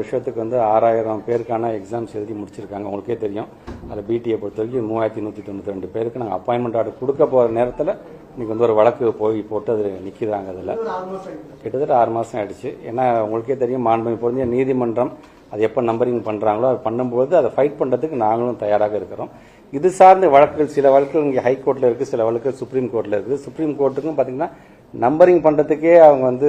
வருஷத்துக்கு வந்து ஆறாயிரம் பேருக்கான எக்ஸாம்ஸ் எழுதி முடிச்சிருக்காங்க. உங்களுக்கே தெரியும். அதில் பிடிஏ பொறுத்த வரைக்கும் மூவாயிரத்தி நூற்றி தொண்ணூற்றி ரெண்டு பேருக்கு நாங்கள் அப்பாயின்மெண்ட் ஆர்டர் கொடுக்க போகிற நேரத்தில் இன்னைக்கு வந்து ஒரு வழக்கு போய் போட்டு அது நிற்கிறாங்க அதில். கிட்டத்தட்ட ஆறு மாதம் ஆயிடுச்சு. ஏன்னா உங்களுக்கே தெரியும் மாண்புமை பொருந்திய நீதிமன்றம் அது எப்போ நம்பரிங் பண்ணுறாங்களோ அது பண்ணும்போது அதை ஃபைட் பண்ணுறதுக்கு நாங்களும் தயாராக இருக்கிறோம். இது சார்ந்த வழக்குகள் சில வழக்குகள் இங்கே ஹைகோர்ட்டில் இருக்குது சில வழக்குகள் சுப்ரீம் கோர்ட்டில் இருக்குது. சுப்ரீம் கோர்ட்டுக்கும் பார்த்தீங்கன்னா நம்பரிங் பண்ணுறதுக்கே அவங்க வந்து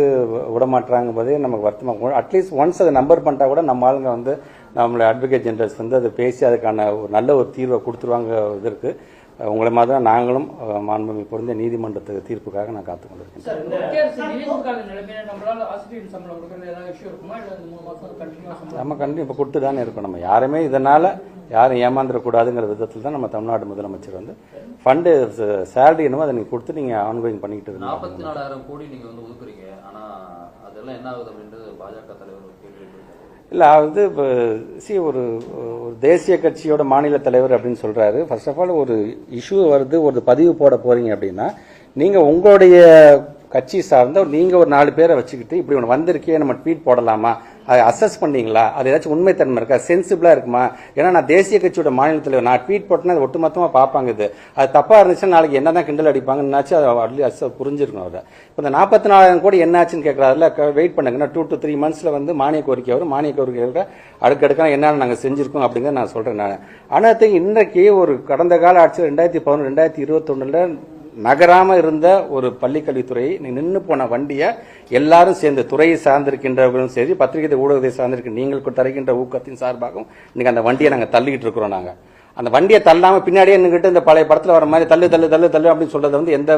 விடமாட்டுறாங்க போதே நமக்கு வருத்தமாக அட்லீஸ்ட் ஒன்ஸ் அதை நம்பர் பண்ணிட்டா கூட நம்ம ஆளுங்க வந்து நம்மளை அட்வொகேட் ஜெனரல்ஸ் வந்து அதை பேசி அதுக்கான ஒரு நல்ல ஒரு தீர்வை கொடுத்துருவாங்க இது இருக்கு. உங்களை மாதிரி தான் நாங்களும் அஹ், மாண்புமிகு பொருந்திய நீதிமன்றத்துக்கு தீர்ப்புக்காக நான் காத்து கொண்டிருக்கேன் நம்ம கண்டிப்பாக இப்போ கொடுத்து தானே இருக்கோம். நம்ம யாருமே இதனால் யாரும் ஏமாந்துடக்கூடாதுங்கிற விதத்தில் தான் நம்ம தமிழ்நாடு முதலமைச்சர் வந்து ஃபண்டு சேலரி என்னமோ அதை நீங்கள் கொடுத்து நீங்கள் ஆன்கோயிங் பண்ணிக்கிட்டு இருக்கீங்க நாற்பத்தி நாலாயிரம் கோடி நீங்க வந்து ஒதுக்குறீங்க. ஆனா அதெல்லாம் என்ன ஆகுது அப்படின்றது பாஜக தலைவர் கேள்வி. இல்லை அது இப்போ சி ஒரு ஒரு தேசிய கட்சியோட மாநில தலைவர் அப்படின்னு சொல்றாரு. ஃபர்ஸ்ட் ஆஃப் ஆல் ஒரு இஷ்யூ வருது ஒரு பதிவு போட போறீங்க அப்படின்னா நீங்க உங்களுடைய கட்சி சார்ந்த நீங்க ஒரு நாலு பேரை வச்சுக்கிட்டு இப்படி ஒன்று வந்திருக்கே நம்ம ட்வீட் போடலாமா? அதை அசஸ் பண்ணீங்களா? அது ஏதாச்சும் உண்மைத்தன்மை இருக்கா? சென்சிபிளா இருக்குமா? ஏன்னா நான் தேசிய கட்சியோட மாநில தலைவர் நான் ட்வீட் போட்டேன்னா அது ஒட்டுமொத்தமா பார்ப்பாங்க இது. அது தப்பா இருந்துச்சுன்னா நாளைக்கு என்னதான் கிண்டல் அடிப்பாங்கன்னாச்சு அதை அசஸ் புரிஞ்சிருக்கணும் அதை. இப்போ இந்த நாற்பத்தி நாலாயிரம் கோடி என்னாச்சுன்னு கேட்கறாருல வெயிட் பண்ணுங்க டூ டு த்ரீ மந்த்ஸ்ல வந்து மானிய கோரிக்கை வரும். மானிய கோரிக்கை அடுக்கடுக்காக என்னென்ன நாங்கள் செஞ்சிருக்கோம் அப்படிங்கிறத நான் சொல்றேன் நான். ஆனால் இன்றைக்கு ஒரு கடந்த கால ஆட்சி ரெண்டாயிரத்தி பதினொன்று ரெண்டாயிரத்தி இருபத்தொன்னுல நகராம இருந்த ஒரு பள்ளிக்கல்வித்துறை நின்று போன வண்டியை எல்லாரும் சேர்ந்து துறையை சார்ந்திருக்கின்றவர்களும் சரி பத்திரிகை ஊடகத்தை சார்ந்திருக்க நீங்கள் தருகின்ற ஊக்கத்தின் சார்பாகவும் இன்னைக்கு அந்த வண்டியை நாங்கள் தள்ளிக்கிட்டு இருக்கிறோம் நாங்கள் அந்த வண்டியை தள்ளாம பின்னாடியே நின்றுட்டு இந்த பழைய படத்துல வர மாதிரி தள்ளு தள்ளு தள்ளு தள்ளு அப்படின்னு சொல்றது வந்து எந்த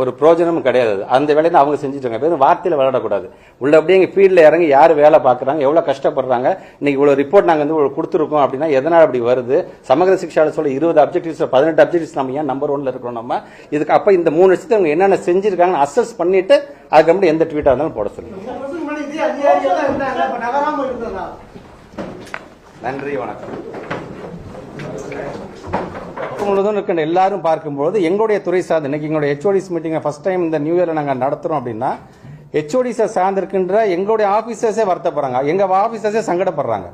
ஒரு பிரயோஜனமும் கிடையாது. அந்த வேலையை தான் அவங்க செஞ்சுட்டாங்க வெறும் வார்த்தையில விளையாடக்கூடாது. உள்ள அப்படியே எங்க ஃபீல்ட்ல இறங்கி யார் வேலை பார்க்கறாங்க எவ்வளவு கஷ்டப்படுறாங்க இன்னைக்கு இவ்வளவு ரிப்போர்ட் நாங்க வந்து இவ்வளவு கொடுத்துருக்கோம் அப்படின்னா எதனால அப்படி வருது? சமகர சிக்ஷால சொல்ல இருபது அப்ஜெக்டிவ்ஸ் பதினெட்டு அப்ஜெக்டிவ்ஸ் நம்ம ஏன் நம்பர் ஒன்ல இருக்கிறோம் நம்ம? இதுக்கு அப்ப இந்த மூணு வருஷத்துல அவங்க என்னென்ன செஞ்சிருக்காங்கன்னு அசஸ் பண்ணிட்டு அதுக்கப்புறம் எந்த ட்வீட்டா இருந்தாலும் போட சொல்லுங்க. இந்த வருஷம் முன்னாடி இதே அதிகாரியா தான் இருந்தாங்க இப்ப நகராம இருந்ததா நன்றி வணக்கம் நாடு முழுவதும் இருக்கின்ற எல்லாரும் பார்க்கும்போது எங்களுடைய துறை சார்ந்து இன்னைக்கு எங்களுடைய ஹெச்ஓடிஸ் மீட்டிங்கை ஃபர்ஸ்ட் டைம் இந்த நியூ இயரில் நாங்கள் நடத்துகிறோம் அப்படின்னா ஹெச்ஓடிஸை சார்ந்திருக்கின்ற எங்களுடைய ஆஃபீஸர்ஸே வருத்தப்படுறாங்க. எங்கள் ஆஃபீஸர்ஸே சங்கடப்படுறாங்க.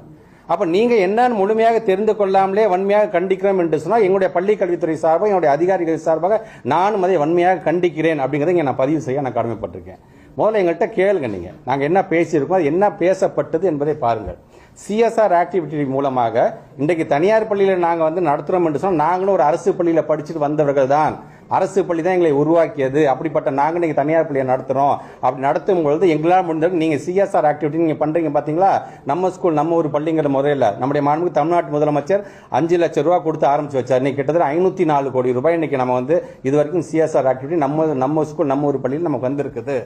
அப்போ நீங்கள் என்னன்னு முழுமையாக தெரிந்து கொள்ளாமலே வன்மையாக கண்டிக்கிறோம் என்று சொன்னால் எங்களுடைய பள்ளிக்கல்வித்துறை சார்பாக என்னுடைய அதிகாரிகள் சார்பாக நானும் அதை வன்மையாக கண்டிக்கிறேன் அப்படிங்கறதை இங்கே நான் பதிவு செய்ய நான் கடமைப்பட்டிருக்கேன். முதல்ல எங்கள்கிட்ட கேளுங்க நீங்கள் நாங்கள் என்ன பேசியிருக்கோம் அது என்ன பேசப்பட்டது என்பதை பாருங்கள். சிஎஸ்ஆர் ஆக்டிவிட்டி மூலமாக இன்றைக்கு தனியார் பள்ளியில் நாங்கள் வந்து நடத்துகிறோம் என்று சொன்னால் நாங்களும் ஒரு அரசு பள்ளியில் படிச்சுட்டு வந்தவர்கள் தான் அரசு பள்ளி தான் எங்களை உருவாக்கியது. அப்படிப்பட்ட நாங்கள் இன்னைக்கு தனியார் பள்ளியை நடத்துகிறோம் அப்படி நடத்தும் பொழுது எங்களால் முடிந்தது நீங்கள் சிஎஸ்ஆர் ஆக்டிவிட்டி நீங்கள் பண்ணுறீங்க பார்த்தீங்களா நம்ம ஸ்கூல் நம்ம ஒரு பள்ளிங்கிற முறையில். நம்முடைய மாண்புக்கு தமிழ்நாட்டு முதலமைச்சர் அஞ்சு லட்சம் ரூபா கொடுத்து ஆரம்பிச்சு வச்சார். இன்னைக்கு கிட்டத்தட்ட ஐநூற்றி நாலு கோடி ரூபாய் இன்னைக்கு நம்ம வந்து இது வரைக்கும் சிஎஸ்ஆர் ஆக்டிவிட்டி நம்ம நம்ம ஸ்கூல் நம்ம ஒரு பள்ளியில் நமக்கு வந்திருக்குது.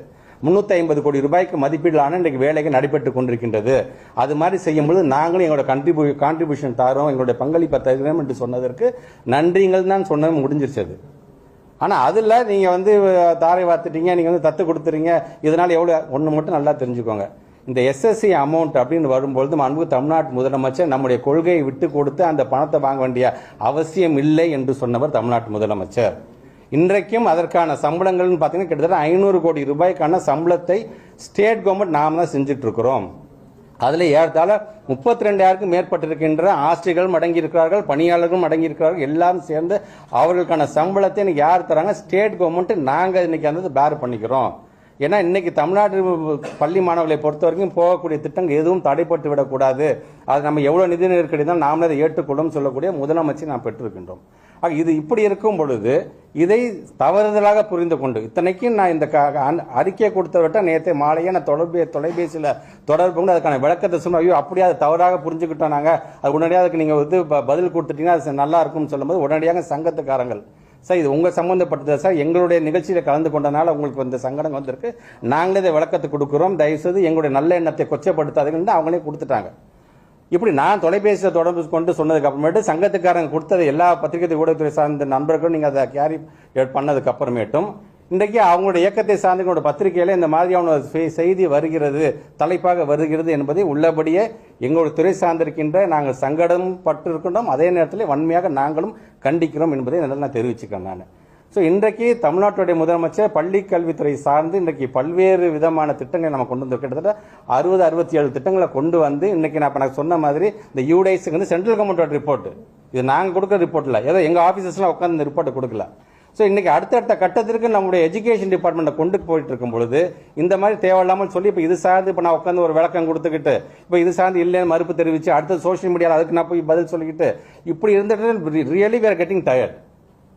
முன்னூத்தி ஐம்பது கோடி ரூபாய்க்கு மதிப்பீடிலான இன்றைக்கு வேலைகள் நடைபெற்று கொண்டிருக்கின்றது. அது மாதிரி செய்யும்போது நாங்களும் எங்களோட கண்ட்ரிபியூ கான்ட்ரிபியூஷன் தரோம் எங்களுடைய பங்களிப்பை தருகிறோம் என்று சொன்னதற்கு நன்றிங்கள் தான் சொன்னது முடிஞ்சிருச்சு அது. அதில் நீங்கள் வந்து தாரை வார்த்துட்டீங்க நீங்கள் வந்து தத்து கொடுத்துறீங்க இதனால் எவ்வளோ ஒன்று மட்டும் நல்லா தெரிஞ்சுக்கோங்க. இந்த எஸ்எஸ்சி அமௌண்ட் அப்படின்னு வரும்பொழுது அன்பு தமிழ்நாட்டு முதலமைச்சர் நம்முடைய கொள்கையை விட்டு கொடுத்து அந்த பணத்தை வாங்க வேண்டிய அவசியம் இல்லை என்று சொன்னவர் தமிழ்நாட்டு முதலமைச்சர். இன்றைக்கும் அதற்கான சம்பளங்கள்னு பார்த்தீங்கன்னா கிட்டத்தட்ட ஐநூறு கோடி ரூபாய்க்கான சம்பளத்தை ஸ்டேட் கவர்மெண்ட் நாம் தான் செஞ்சிட்ருக்கிறோம். அதில் ஏறத்தாழ முப்பத்தி ரெண்டாயிரக்கும் மேற்பட்டிருக்கின்ற ஆசிரியர்களும் அடங்கியிருக்கிறார்கள் பணியாளர்களும் அடங்கியிருக்கிறார்கள் எல்லாரும் சேர்ந்து அவர்களுக்கான சம்பளத்தை இன்னைக்கு யார் தராங்க ஸ்டேட் கவர்மெண்ட். நாங்கள் இன்னைக்கு வந்து பேர் பண்ணிக்கிறோம். ஏன்னா இன்னைக்கு தமிழ்நாடு பள்ளி மாணவர்களை பொறுத்த வரைக்கும் போகக்கூடிய திட்டங்கள் எதுவும் தடைப்பட்டு விடக்கூடாது. அது நம்ம எவ்வளவு நிதி நெருக்கடி தான் நாமளே அதை ஏற்றுக்கொள்ளும் சொல்லக்கூடிய முதலமைச்சர் நாம் பெற்றிருக்கின்றோம். ஆக இது இப்படி இருக்கும் பொழுது இதை தவறுதலாக புரிந்து கொண்டு இத்தனைக்கும் நான் இந்த க- அ- அறிக்கையை கொடுத்தவர்கிட்ட நேற்று மாலையே நான் தொடர்பு தொலைபேசியில் தொடர்பு கொண்டு அதுக்கான விளக்கத்தை சொன்ன ஐயோ அப்படியே அதை தவறாக புரிஞ்சுக்கிட்டோம் நாங்கள் அது உடனடியாக அதுக்கு நீங்கள் வந்து ப- பதில் கொடுத்துட்டீங்கன்னா அது நல்லா இருக்கும்னு சொல்லும்போது உடனடியாக சங்கத்துக்காரங்கள் சார் இது உங்கள் சம்மந்தப்பட்டது சார். எங்களுடைய நிகழ்ச்சியில் கலந்து கொண்டனால உங்களுக்கு இந்த சங்கடம் வந்திருக்கு. நாங்களே இதை விளக்கத்தை கொடுக்குறோம். தயவுசெய்து எங்களுடைய நல்ல எண்ணத்தை கொச்சப்படுத்தாதுன்னு அவங்களே கொடுத்துட்டாங்க. இப்படி நான் தொலைபேசியில் தொடர்பு கொண்டு சொன்னதுக்கு அப்புறமேட்டு சங்கத்துக்காரங்க கொடுத்தது எல்லா பத்திரிகை ஊடகத்துறை சார்ந்த நண்பர்களும் நீங்கள் அதை கேரி பண்ணதுக்கு அப்புறமேட்டும் இன்றைக்கு அவங்களுடைய இயக்கத்தை சார்ந்த பத்திரிகையில் இந்த மாதிரியான செய்தி வருகிறது தலைப்பாக வருகிறது என்பதை உள்ளபடியே எங்களுடைய துறை சார்ந்திருக்கின்ற நாங்கள் சங்கடம் பட்டு இருக்கின்றோம் அதே நேரத்தில் வன்மையாக நாங்களும் கண்டிக்கிறோம் என்பதை நான் தெரிவிச்சுக்கிறேன் நான். ஸோ இன்றைக்கு தமிழ்நாட்டுடைய முதலமைச்சர் பள்ளி கல்வித்துறை சார்ந்து இன்றைக்கு பல்வேறு விதமான திட்டங்களை நம்ம கொண்டு வந்து கிட்டத்தட்ட அறுபது அறுபத்தி ஏழு திட்டங்களை கொண்டு வந்து இன்றைக்கி நான் இப்போ நான் சொன்ன மாதிரி இந்த யூடைஸுக்கு வந்து சென்ட்ரல் கவர்மெண்டோட ரிப்போர்ட் இது நாங்கள் கொடுக்குற ரிப்போர்ட்டில் ஏதோ எங்கள் ஆஃபீஸர்ஸ்லாம் உட்காந்து இந்த ரிப்போர்ட்டை கொடுக்கல. ஸோ இன்றைக்கி அடுத்தடுத்த கட்டத்திற்கு நம்முடைய எஜுகேஷன் டிபார்ட்மெண்ட்டை கொண்டு போயிட்டு இருக்கும் பொழுது இந்த மாதிரி தேவையில்லாமல் சொல்லி இப்போ இது சார்ந்து இப்போ நான் உட்காந்து ஒரு விளக்கம் கொடுத்துக்கிட்டு இப்போ இது சார்ந்து இல்லைன்னு மறுப்பு தெரிவித்து அடுத்தது சோஷியல் மீடியாவில் அதுக்கு நான் போய் பதில் சொல்லிக்கிட்டு இப்படி இருந்துட்டு ரியலி வேர் கெட்டிங் டயர்ட்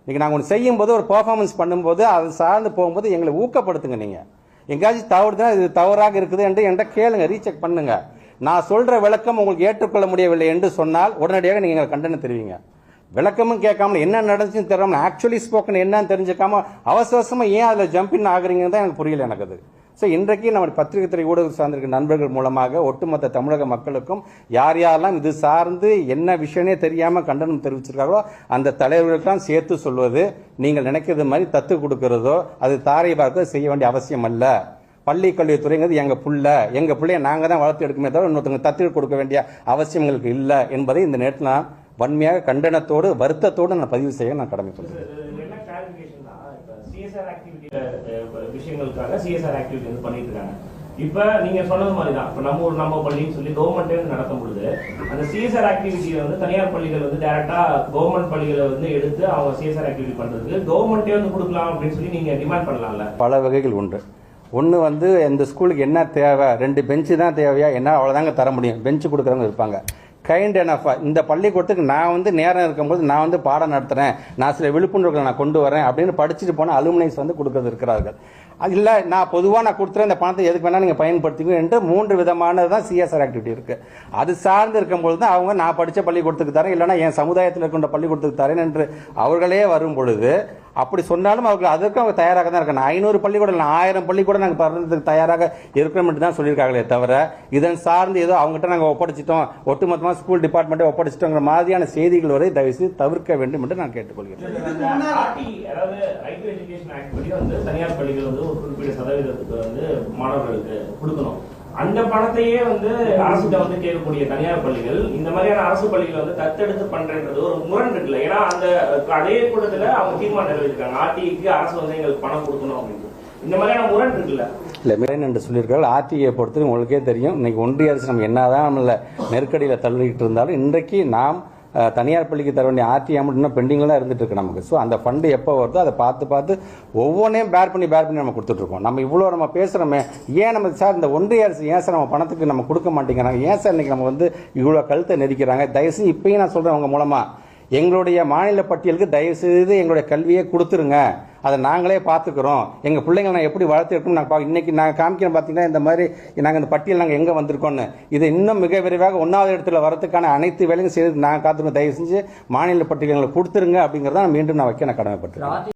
இன்னைக்கு நாங்கள் ஒன்று செய்யும்போது ஒரு பர்ஃபார்மன்ஸ் பண்ணும்போது அது சார்ந்து போகும்போது எங்களை ஊக்கப்படுத்துங்க நீங்கள் எங்கேயாச்சும் தவறுதுன்னா இது தவறாக இருக்குது என்று என்கிட்ட கேளுங்க ரீசெக் பண்ணுங்க. நான் சொல்ற விளக்கம் உங்களுக்கு ஏற்றுக்கொள்ள முடியவில்லை என்று சொன்னால் உடனடியாக நீங்கள் கண்டனம் தெரிவிங்க. விளக்கமும் கேட்காம என்ன நடந்துச்சுன்னு தெரியாமல் ஆக்சுவலி ஸ்போக்கன் என்னன்னு தெரிஞ்சுக்காம அவசரமாக ஏன் அதில் ஜம்பின் ஆகுறீங்கன்னு தான் எனக்கு புரியல எனக்கு அது. ஸோ இன்றைக்கு நம்ம பத்திரிகை துறை ஊடகம் சார்ந்திருக்க நண்பர்கள் மூலமாக ஒட்டுமொத்த தமிழக மக்களுக்கும் யார் யாரெல்லாம் இது சார்ந்து என்ன விஷயமே தெரியாமல் கண்டனம் தெரிவிச்சிருக்காங்களோ அந்த தலைவர்களுக்கெல்லாம் சேர்த்து சொல்வது நீங்கள் நினைக்கிறது மாதிரி தத்து கொடுக்கிறதோ அது தாரை பார்க்க செய்ய வேண்டிய அவசியம் அல்ல. பள்ளி கல்வித்துறைங்கிறது எங்கள் பிள்ளை எங்கள் பிள்ளைய நாங்கள் தான் வளர்த்து எடுக்குமே தவிர இன்னொருத்தவங்க தத்து கொடுக்க வேண்டிய அவசியம் எங்களுக்கு இல்லை என்பதை இந்த நேரத்தில் நான் வன்மையாக கண்டனத்தோடு வருத்தத்தோடு நான் பதிவு செய்ய நான் சிஎஸ்ஆர் ஆக்டிவிட்டி விஷயங்களுக்காக சிஎஸ்ஆர் ஆக்டிவிட்டி வந்து பண்ணிட்டு இருக்காங்க. இப்ப நீங்க சொன்னது மாதிரி தான் இப்ப நம்ம ஊர் நம்ம பள்ளின்னு சொல்லி கவர்மெண்டே வந்து நடத்தும் பொழுது அந்த சிஎஸ்ஆர் ஆக்டிவிட்டியை வந்து தனியார் பள்ளிகள் வந்து டைரக்டா கவர்மெண்ட் பள்ளிகளை வந்து எடுத்து அவங்க சிஎஸ்ஆர் ஆக்டிவிட்டி பண்றதுக்கு கவர்மெண்டே வந்து கொடுக்கலாம் அப்படின்னு சொல்லி நீங்க டிமாண்ட் பண்ணலாம்ல? பல வகைகள் உண்டு. ஒன்று வந்து இந்த ஸ்கூலுக்கு என்ன தேவை? ரெண்டு பெஞ்சு தான் தேவையா? என்ன? அவ்வளோதாங்க தர முடியும். பெஞ்சு கொடுக்குறவங்க இருப்பாங்க. கைண்ட் எனஃபாக இந்த பள்ளிக்கூடத்துக்கு நான் வந்து நேரம் இருக்கும்போது நான் வந்து பாடம் நடத்துகிறேன் நான் சில விழிப்புணர்வுகளை நான் கொண்டு வரேன் அப்படின்னு படிச்சுட்டு போனால் அலுமினைஸ் வந்து கொடுக்கறது இருக்கிறார்கள். அது இல்லை நான் பொதுவாக நான் கொடுத்துறேன் இந்த பணத்தை எதுக்கு வேணா நீங்கள் பயன்படுத்திக்கணும் என்று மூன்று விதமானது தான் சிஎஸ்ஆர் ஆக்டிவிட்டி இருக்குது அது சார்ந்து இருக்கும்பொழுது தான் அவங்க நான் படித்த பள்ளிக்கூடத்துக்கு தரேன் இல்லைன்னா என் சமுதாயத்தில் இருக்கின்ற பள்ளிக்கூடத்துக்கு தரேன் என்று அவர்களே வரும் பொழுது அப்படி சொன்னாலும் அவர்கள் அதற்கு அவங்க தயாராக தான் இருக்காங்க. ஐநூறு பள்ளிக்கூடம் இல்லை ஆயிரம் பள்ளிக்கூடம் நாங்கள் பறந்ததுக்கு தயாராக இருக்கிறோம் தான் சொல்லியிருக்காங்களே தவிர இதன் சார்ந்து ஏதோ அவங்ககிட்ட நாங்கள் ஒப்படைச்சிட்டோம். ஒட்டுமொத்தமாக ஸ்கூல் டிபார்ட்மெண்ட்டை ஒப்படைச்சிட்டோங்கிற மாதிரியான செய்திகள் வரை தயவுசெய்து தவிர்க்க வேண்டும் என்று நான் கேட்டுக்கொள்கிறேன். அந்த பணத்தையே வந்து அரசுகிட்ட வந்து கேட்கக்கூடிய தனியார் பள்ளிகள் இந்த மாதிரியான அரசு பள்ளிகளை வந்து தத்தெடுத்து பண்றது ஒரு முரண் இருக்குல்ல. ஏன்னா அந்த அதே கூட்டத்துல அவங்க தீர்மானம் நிறைவேற்றிருக்காங்க ஆர்டிக்கு அரசு வந்து எங்களுக்கு பணம் கொடுக்கணும் அப்படின்னு. இந்த மாதிரியான முரண் இருக்குல்ல. இல்லை மிரன் என்று சொல்லியிருக்கார்கள் ஆர்டிஐ பொறுத்து உங்களுக்கே தெரியும். இன்னைக்கு ஒன்றிய அரசு நம்ம என்னதான் நம்மள நெருக்கடியில் தள்ளிக்கிட்டு இருந்தாலும் இன்றைக்கு நாம் தனியார் பள்ளிக்கு தர வேண்டிய ஆர்டி அமௌண்ட் இன்னும் பெண்டிங்கில் தான் இருந்துட்டு இருக்கு நமக்கு. ஸோ அந்த ஃபண்டு எப்போ வருதோ அதை பார்த்து பார்த்து ஒவ்வொன்றையும் பேர் பண்ணி பேர் பண்ணி நம்ம கொடுத்துட்ருக்கோம் நம்ம இவ்வளோ நம்ம பேசுகிறோமே ஏன் நம்ம சார் இந்த ஒன்றிய அரசு ஏன் சார் நம்ம பணத்துக்கு நம்ம கொடுக்க மாட்டேங்கிறாங்க? ஏன் சார் இன்றைக்கி நம்ம வந்து இவ்வளோ கழுத்தை நெரிக்கிறாங்க? தயவுசெய்து இப்பயும் நான் சொல்கிறேன் அவங்க மூலமாக எங்களுடைய மாநில பட்டியலுக்கு தயவு செய்து எங்களுடைய கல்வியை கொடுத்துருங்க. அதை நாங்களே பார்த்துக்கிறோம். எங்கள் பிள்ளைங்களை நான் எப்படி வளர்த்துருக்கோம் நாங்கள் பா இன்னைக்கு நாங்கள் காமிக்கிறோம் பார்த்தீங்கன்னா இந்த மாதிரி நாங்கள் இந்த பட்டியல் நாங்கள் எங்கே வந்திருக்கோன்னு இது இன்னும் மிக விரைவாக ஒன்றாவது இடத்துல வரதுக்கான அனைத்து வேலையும் செய்து நாங்கள் காத்துக்கோம் தயவு செஞ்சு மாநில எங்களுக்கு கொடுத்துருங்க அப்படிங்கிறத நான் மீண்டும் நான் வைக்க நான் கடமைப்பட்டிருக்கேன்.